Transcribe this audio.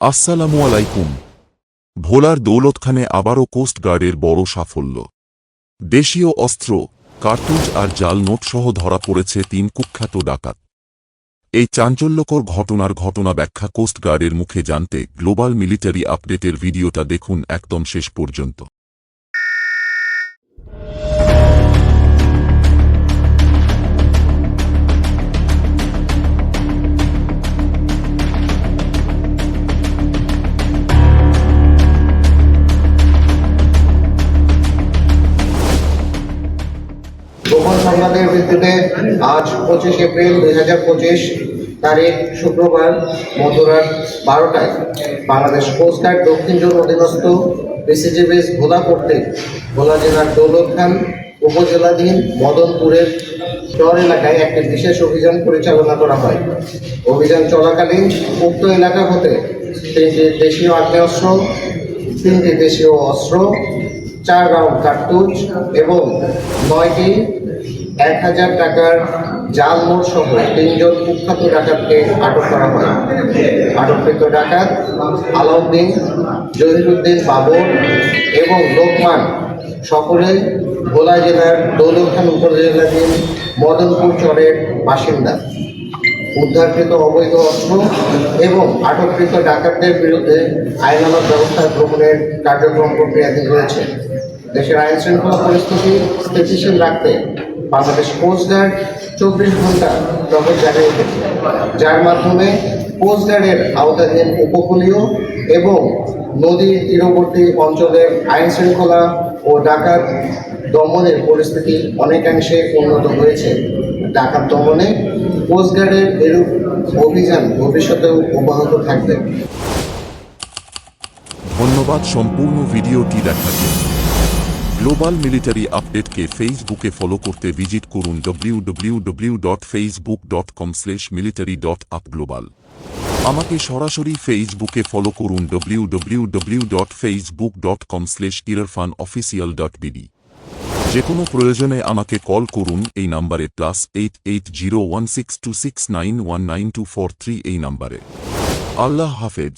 আসসালামু আলাইকুম। ভোলার দৌলতখানে আবারও কোস্টগার্ডের বড় সাফল্য। দেশীয় অস্ত্র, কার্তুজ আর জাল নোটসহ ধরা পড়েছে তিন কুখ্যাত ডাকাত। এই চাঞ্চল্যকর ঘটনার ঘটনা ব্যাখ্যা কোস্টগার্ডের মুখে জানতে গ্লোবাল মিলিটারি আপডেটের ভিডিওটা দেখুন একদম শেষ পর্যন্ত। গোপন সংবাদের ভিত্তিতে আজ পঁচিশ এপ্রিল দুই হাজার পঁচিশ তারিখ শুক্রবার মধ্যরাত বারোটায় বাংলাদেশ কোস্টগার্ড দক্ষিণ জোন অধীনস্থ বিসিজিবিস ভোলা কর্তৃক ভোলা জেলার দৌলত খান উপজেলাধীন মদনপুরের চর এলাকায় একটি বিশেষ অভিযান পরিচালনা করা হয়। অভিযান চলাকালীন উক্ত এলাকা হতে তিনটি দেশীয় আগ্নেয়াস্ত্র, তিনটি দেশীয় অস্ত্র, চার রাউন্ড কার্তুজ এবং নয়টি এক হাজার টাকার জাল নোট সহ তিনজন কুখ্যাত ডাকাতকে আটক করা হয়। আটককৃত ডাকাত আলাউদ্দিন জহিরুদ্দিন বাবর এবং লোকমান সকলে ভোলা জেলার দৌলখান উপজেলাধীন মদনপুর চরের বাসিন্দা। উদ্ধারকৃত অবৈধ অস্ত্র এবং আটককৃত ডাকাতদের বিরুদ্ধে আইনানুগ ব্যবস্থা গ্রহণের কার্যক্রম প্রক্রিয়াধীন রয়েছে। দেশের আইন শৃঙ্খলা পরিস্থিতি স্থিতিশীল রাখতে বাংলাদেশ কোস্টগার্ড চব্বিশ ঘণ্টা টহল জারি রেখেছে যার মাধ্যমে কোস্টগার্ডের আওতাধীন উপকূলীয় এবং নদী তীরবর্তী অঞ্চলের আইন শৃঙ্খলা ও ডাকাত দমনের পরিস্থিতি অনেকাংশে উন্নত হয়েছে। ডাকাত দমনে কোস্টগার্ডের এরূপ অভিযান ভবিষ্যতেও অব্যাহত থাকবে। ধন্যবাদ সম্পূর্ণ ভিডিওটি দেখার জন্য। গ্লোবাল মিলিটারি আপডেটকে ফেসবুকে ফলো করতে ভিজিট করুন www.facebook.com military.upglobal আমাকে সরাসরি ফেসবুকে ফলো করুন www.facebook.com irfanofficial.bd যে কোনো প্রয়োজনে আমাকে কল করুন এই নাম্বারে plus eight eight zero one six two six nine one nine two four three এই নাম্বারে। আল্লাহ হাফেজ।